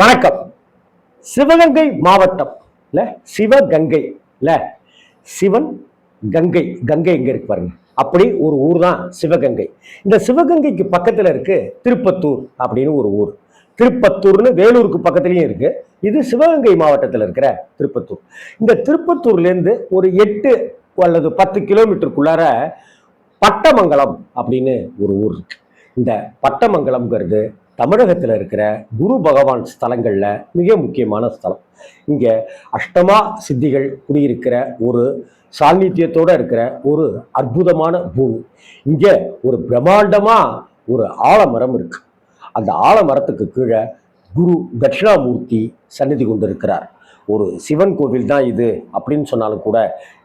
வணக்கம். சிவகங்கை மாவட்டம் இல்ல சிவகங்கை இல்ல சிவன் கங்கை கங்கை எங்க இருக்கு பாருங்க. அப்படி ஒரு ஊர் தான் சிவகங்கை. இந்த சிவகங்கைக்கு பக்கத்துல இருக்கு திருப்பத்தூர் அப்படின்னு ஒரு ஊர். திருப்பத்தூர்னு வேலூருக்கு பக்கத்துலயும் இருக்கு. இது சிவகங்கை மாவட்டத்தில் இருக்கிற திருப்பத்தூர். இந்த திருப்பத்தூர்லேருந்து ஒரு எட்டு அல்லது பத்து கிலோமீட்டருக்குள்ளார பட்டமங்கலம் அப்படின்னு ஒரு ஊர் இருக்கு. இந்த பட்டமங்கலம்ங்கிறது தமிழகத்தில் இருக்கிற குரு பகவான் ஸ்தலங்களில் மிக முக்கியமான ஸ்தலம். இங்கே அஷ்டமா சித்திகள் குடியிருக்கிற ஒரு சாநித்தியத்தோடு இருக்கிற ஒரு அற்புதமான பூமி. இங்கே ஒரு பிரம்மாண்டமாக ஒரு ஆலமரம் இருக்கு. அந்த ஆலமரத்துக்கு கீழே குரு தட்சிணாமூர்த்தி சந்நிதி கொண்டிருக்கிறார். ஒரு சிவன் கோவில் தான் இது அப்படின்னு சொன்னாலும் கூட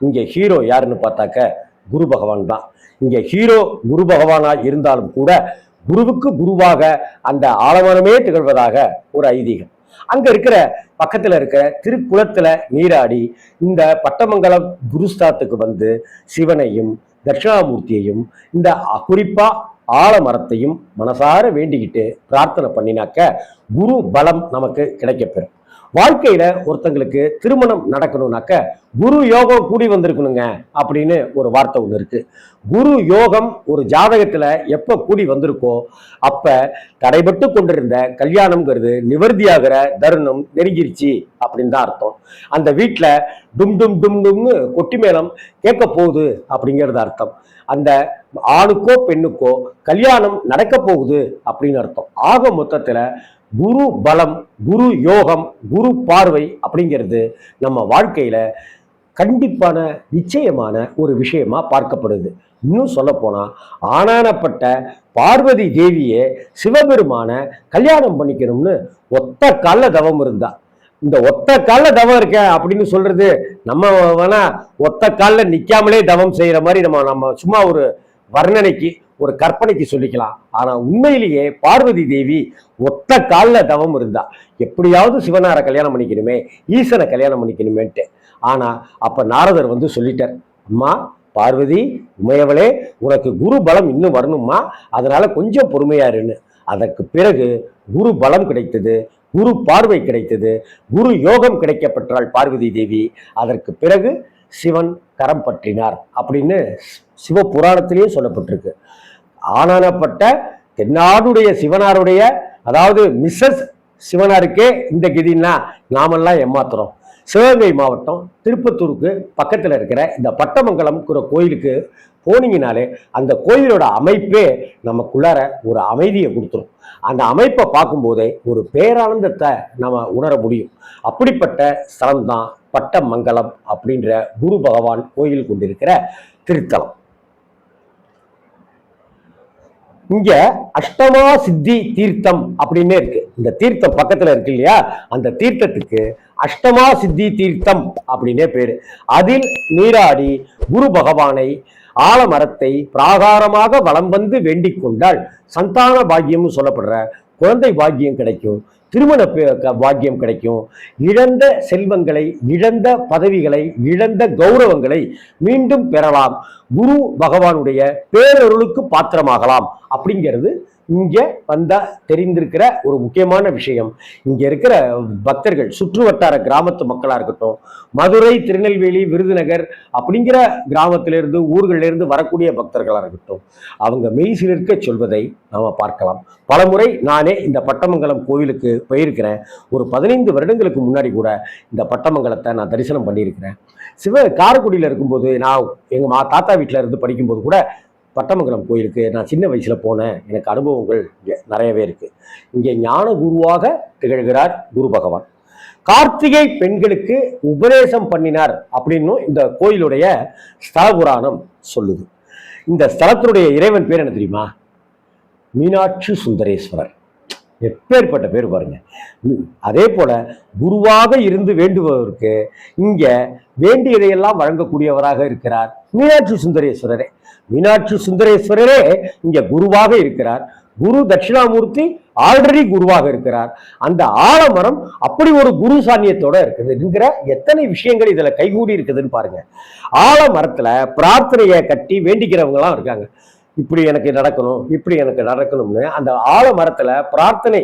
இங்கே ஹீரோ யாருன்னு பார்த்தாக்க குரு பகவான் தான். இங்கே ஹீரோ குரு பகவானாக இருந்தாலும் கூட குருவுக்கு குருவாக அந்த ஆலமரமே திகழ்வதாக ஒரு ஐதீகம். அங்க இருக்கிற பக்கத்துல இருக்கிற திருக்குளத்துல நீராடி இந்த பட்டமங்கலம் குருஸ்தாத்துக்கு வந்து சிவனையும் தட்சிணாமூர்த்தியையும் இந்த குறிப்பா ஆலமரத்தையும் மனசார வேண்டிக்கிட்டு பிரார்த்தனை பண்ணினாக்க குரு பலம் நமக்கு கிடைக்கப்பெறும். வாழ்க்கையில ஒருத்தங்களுக்கு திருமணம் நடக்கணும்னாக்க குரு யோகம் கூடி வந்திருக்கணுங்க அப்படின்னு ஒரு வார்த்தை ஒன்று இருக்கு. குரு யோகம் ஒரு ஜாதகத்துல எப்ப கூடி வந்திருக்கோ அப்ப தடைபட்டு கொண்டிருந்த கல்யாணம்ங்கிறது நிவர்த்தியாகிற தருணம் நெருங்கிருச்சு அப்படின்னு தான் அர்த்தம். அந்த வீட்டில் டும் டும் டும் டும்னு கொட்டி மேளம் கேட்க போகுது அப்படிங்கிறது அர்த்தம். அந்த ஆணுக்கோ பெண்ணுக்கோ கல்யாணம் நடக்க போகுது அப்படின்னு அர்த்தம். ஆக மொத்தத்தில் குரு பலம் குரு யோகம் குரு பார்வை அப்படிங்கிறது நம்ம வாழ்க்கையில் கண்டிப்பான நிச்சயமான ஒரு விஷயமா பார்க்கப்படுது. இன்னும் சொல்ல போனா ஆனானப்பட்ட பார்வதி தேவியே சிவபெருமான கல்யாணம் பண்ணிக்கணும்னு ஒத்த கால தவம் இருந்தா. இந்த ஒத்த கால தவம் இருக்க அப்படின்னு சொல்றது நம்ம வேணா ஒத்த காலில் நிற்காமலே தவம் செய்கிற மாதிரி நம்ம நம்ம சும்மா ஒரு வர்ணனைக்கு ஒரு கற்பனைக்கு சொல்லிக்கலாம். ஆனால் உண்மையிலேயே பார்வதி தேவி ஒத்த காலில் தவம் இருந்தா. எப்படியாவது சிவனாரை கல்யாணம் பண்ணிக்கணுமே ஈசனை கல்யாணம் பண்ணிக்கணுமேன்ட்டு. ஆனால் அப்போ நாரதர் வந்து சொல்லிட்டார் அம்மா பார்வதி உமையவளே உனக்கு குரு பலம் இன்னும் வரணுமா அதனால கொஞ்சம் பொறுமையா இருன்னு. அதற்கு பிறகு குரு பலம் கிடைத்தது குரு பார்வை கிடைத்தது குரு யோகம் கிடைக்கப்பட்டாள் பார்வதி தேவி. அதற்கு பிறகு சிவன் கரம் பற்றினார் அப்படின்னு சிவ புராணத்திலேயே சொல்லப்பட்டிருக்கு. ஆனானப்பட்ட தென்னாடுடைய சிவனாருடைய அதாவது மிஸ்ஸஸ் சிவனாருக்கே இந்த கதின்னா நாமெல்லாம் ஏமாத்துறோம். சிவகங்கை மாவட்டம் திருப்பத்தூருக்கு பக்கத்தில் இருக்கிற இந்த பட்டமங்கலம்ங்கிற கோயிலுக்கு போனீங்கனாலே அந்த கோயிலோட அமைப்பே நமக்குள்ளார ஒரு அமைதியை கொடுத்துரும். அந்த அமைப்பை பார்க்கும்போதே ஒரு பேரானந்தத்தை நம்ம உணர முடியும். அப்படிப்பட்ட ஸ்தலம்தான் பட்டமங்கலம் அப்படின்ற குரு பகவான் கோயில் கொண்டிருக்கிற திருத்தலம். இங்க அஷ்டமா சித்தி தீர்த்தம் அப்படின்னு இருக்கு. இந்த தீர்த்தம் பக்கத்துல இருக்கு இல்லையா? அந்த தீர்த்தத்துக்கு அஷ்டமா சித்தி தீர்த்தம் அப்படின்னே பேரு. அதில் நீராடி குரு பகவானை ஆலமரத்தை பிராகாரமாக வலம் வந்து வேண்டிக் கொண்டால் சந்தான பாக்கியம்னு சொல்லப்படுற குழந்தை பாக்கியம் கிடைக்கும். திருமண க- பாக்கியம் கிடைக்கும். இழந்த செல்வங்களை இழந்த பதவிகளை இழந்த கௌரவங்களை மீண்டும் பெறலாம். குரு பகவானுடைய பேரருளுக்கு பாத்திரமாகலாம். அப்படிங்கிறது இங்க வந்தா தெரிந்திருக்கிற ஒரு முக்கியமான விஷயம். இங்க இருக்கிற பக்தர்கள் சுற்று வட்டார கிராமத்து மக்களா இருக்கட்டும் மதுரை திருநெல்வேலி விருதுநகர் அப்படிங்கிற கிராமத்திலிருந்து ஊர்களிலிருந்து வரக்கூடிய பக்தர்களா இருக்கட்டும் அவங்க மெய்சிலிருக்க சொல்வதை நாம பார்க்கலாம். பலமுறை நானே இந்த பட்டமங்கலம் கோவிலுக்கு போயிருக்கிறேன். ஒரு பதினைந்து வருடங்களுக்கு முன்னாடி கூட இந்த பட்டமங்கலத்தை நான் தரிசனம் பண்ணியிருக்கிறேன். சிவ காரைக்குடியில் இருக்கும்போது நான் எங்கள் மா தாத்தா வீட்டில் இருந்து படிக்கும்போது கூட பட்டமங்கலம் கோயிலுக்கு நான் சின்ன வயசில் போனேன். எனக்கு அனுபவங்கள் இங்கே நிறையவே இருக்குது இங்கே ஞான குருவாக திகழ்கிறார் குரு பகவான். கார்த்திகை பெண்களுக்கு உபதேசம் பண்ணினார் அப்படின்னும் இந்த கோயிலுடைய ஸ்தல புராணம் சொல்லுது. இந்த ஸ்தலத்தினுடைய இறைவன் பேர் என்ன தெரியுமா? மீனாட்சி சுந்தரேஸ்வரர். எப்பேற்பட்ட பேர் பாருங்க. அதே போல குருவாக இருந்து வேண்டுபவருக்கு இங்க வேண்டியதையெல்லாம் வழங்கக்கூடியவராக இருக்கிறார் மீனாட்சி சுந்தரேஸ்வரரே. மீனாட்சி சுந்தரேஸ்வரரே இங்க குருவாக இருக்கிறார். குரு தட்சிணாமூர்த்தி ஆல்ரெடி குருவாக இருக்கிறார். அந்த ஆலமரம் அப்படி ஒரு குரு சாமியத்தோட இருக்குதுங்கிற எத்தனை விஷயங்கள் இதுல கைகூடி இருக்குதுன்னு பாருங்க. ஆலமரத்துல பிரார்த்தனையை கட்டி வேண்டிக்கிறவங்களாம் இருக்காங்க. இப்படி எனக்கு நடக்கணும் இப்படி எனக்கு நடக்கணும்னு அந்த ஆலமரத்துல பிரார்த்தனை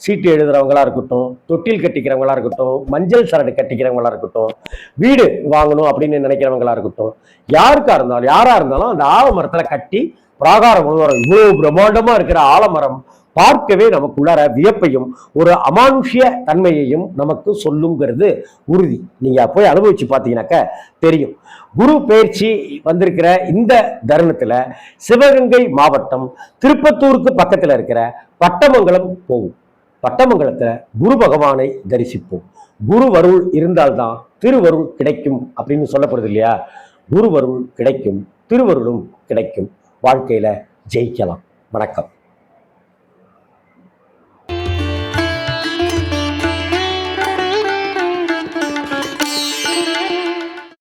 சீட்டு எழுதுறவங்களா இருக்கட்டும் தொட்டில் கட்டிக்கிறவங்களா இருக்கட்டும் மஞ்சள் சரடு கட்டிக்கிறவங்களா இருக்கட்டும் வீடு வாங்கணும் அப்படின்னு நினைக்கிறவங்களா இருக்கட்டும் யாருக்கா இருந்தாலும் யாரா இருந்தாலும் அந்த ஆலமரத்துல கட்டி பிராகாரம் இவ்வளவு பிரம்மாண்டமா இருக்கிற ஆலமரம் பார்க்கவே நமக்குள்ளார வியப்பையும் ஒரு அமானுஷ்ய தன்மையையும் நமக்கு சொல்லுங்கிறது உறுதி. நீங்கள் போய் அனுபவிச்சு பார்த்தீங்கன்னாக்க தெரியும். குரு பயிற்சி வந்திருக்கிற இந்த தருணத்தில் சிவகங்கை மாவட்டம் திருப்பத்தூருக்கு பக்கத்தில் இருக்கிற பட்டமங்கலம் போகும். பட்டமங்கலத்தில் குரு பகவானை தரிசிப்போம். குருவருள் இருந்தால்தான் திருவருள் கிடைக்கும் அப்படின்னு சொல்லப்படுது இல்லையா? குருவருள் கிடைக்கும் திருவருளும் கிடைக்கும். வாழ்க்கையில் ஜெயிக்கலாம். வணக்கம்.